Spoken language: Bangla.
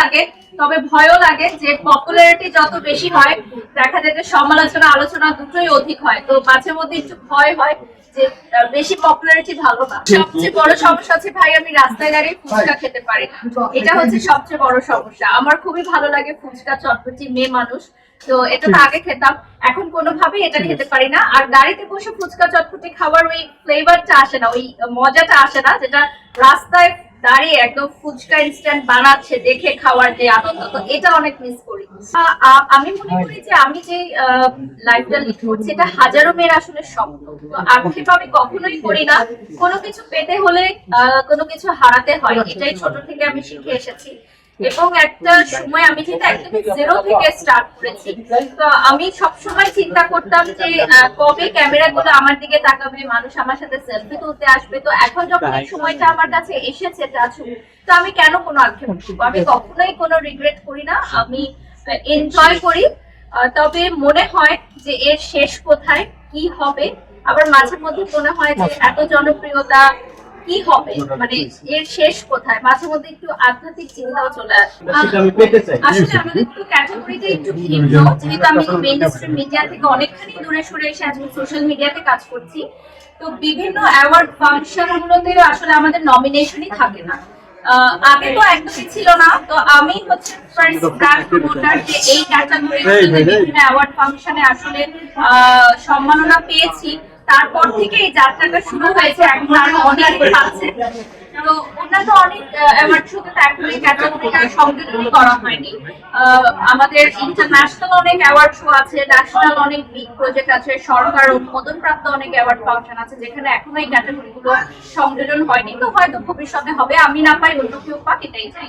লাগে তবে ভয়ও লাগে যে পপুলারিটি যত বেশি হয় দেখা যায় যে সমালোচনা আলোচনা দুটোই অধিক হয়। তো মাঝে মধ্যে একটু ভয় হয় যে বেশি পপুলারিটি ভালো না। সবচেয়ে বড় সমস্যা হচ্ছে ভাই আমি রাস্তায় দাঁড়িয়ে ফুচকা খেতে পারি না। এটা হচ্ছে সবচেয়ে বড় সমস্যা। আমার খুবই ভালো লাগে ফুচকা চটপটি মেয়ে মানুষ। তো এটা তো আগে খেতাম এখন কোনোভাবেই এটা খেতে পারি না। আর গাড়িতে বসে ফুচকা চটপটি খাবার ওই ফ্লেভারটা আসে না ওই মজাটা আসে না যেটা রাস্তায় দাঁড়িয়ে একদম ফুচকা ইনস্ট্যান্ট বানাচ্ছে দেখে খাওয়ার যে আনন্দ তো এটা অনেক মিস করি। আমি মনে করি যে আমি যে লাইফটা লিড করছি এটা হাজারো মেয়ের আসলে স্বপ্ন তো আক্ষেপ আমি কখনোই করি না। কোনো কিছু পেতে হলে আহ, কোনো কিছু হারাতে হয়। এটাই ছোট থেকে আমি শিখে এসেছি। এবং একটা সময় আমি যেটা একদমই জিরো থেকে স্টার্ট করেছি। তো আমি সবসময় চিন্তা করতাম যে কবে ক্যামেরা গুলো আমার দিকে তাকাবে মানুষ আমার সাথে সেলফি তুলতে আসবে। তো এখন যখন এই সময়টা আমার কাছে এসেছে টাচু তো আমি কেন কোনো আক্ষেপ করব? আমি কখনোই কোনো রিগ্রেট করি না। আমি এনজয় করি। তবে মনে হয় যে এর শেষ কোথায় কি হবে? আবার মাঝে মধ্যে মনে হয় যে এত জনপ্রিয়তা কি হবে? মানে এর শেষ কোথায়? মাঝে মধ্যে একটু আধ্যাত্মিক চিন্তাও চলে আসে। আসলে আমাদের একটু ক্যাটাগরিটা একটু ভিন্ন যেহেতু আমি মেইন স্ট্রিম মিডিয়া থেকে অনেকখানি দূরে সরে এসে আজকে সোশ্যাল মিডিয়াতে কাজ করছি। তো বিভিন্ন অ্যাওয়ার্ড ফাংশন গুলোতে আসলে আমাদের নমিনেশনই থাকে না। আগে তো একদমই ছিল না তো আমি হচ্ছে ফার্স্ট ব্র্যান্ড প্রমোটার যে এই ক্যাটাগরিতে বিভিন্ন অ্যাওয়ার্ড ফাংশনে আসলে সম্মাননা পেয়েছি। তারপর থেকে এই যাত্রাটা শুরু হয়েছে, এখন আরও অনেক পাচ্ছে তো অনেক শোতে তো এখন সংযোজনই করা হয়নি। আমাদের ইন্টারন্যাশনাল অনেক অ্যাওয়ার্ড শো আছে ন্যাশনাল অনেক আছে অনেক অ্যাওয়ার্ড ফাংশন আছে, যেখানে সংযোজন হয়নি, তো হয়তো ভবিষ্যতে হবে, আমি না পাই, অন্য কেউ পাক, এটাই চাই।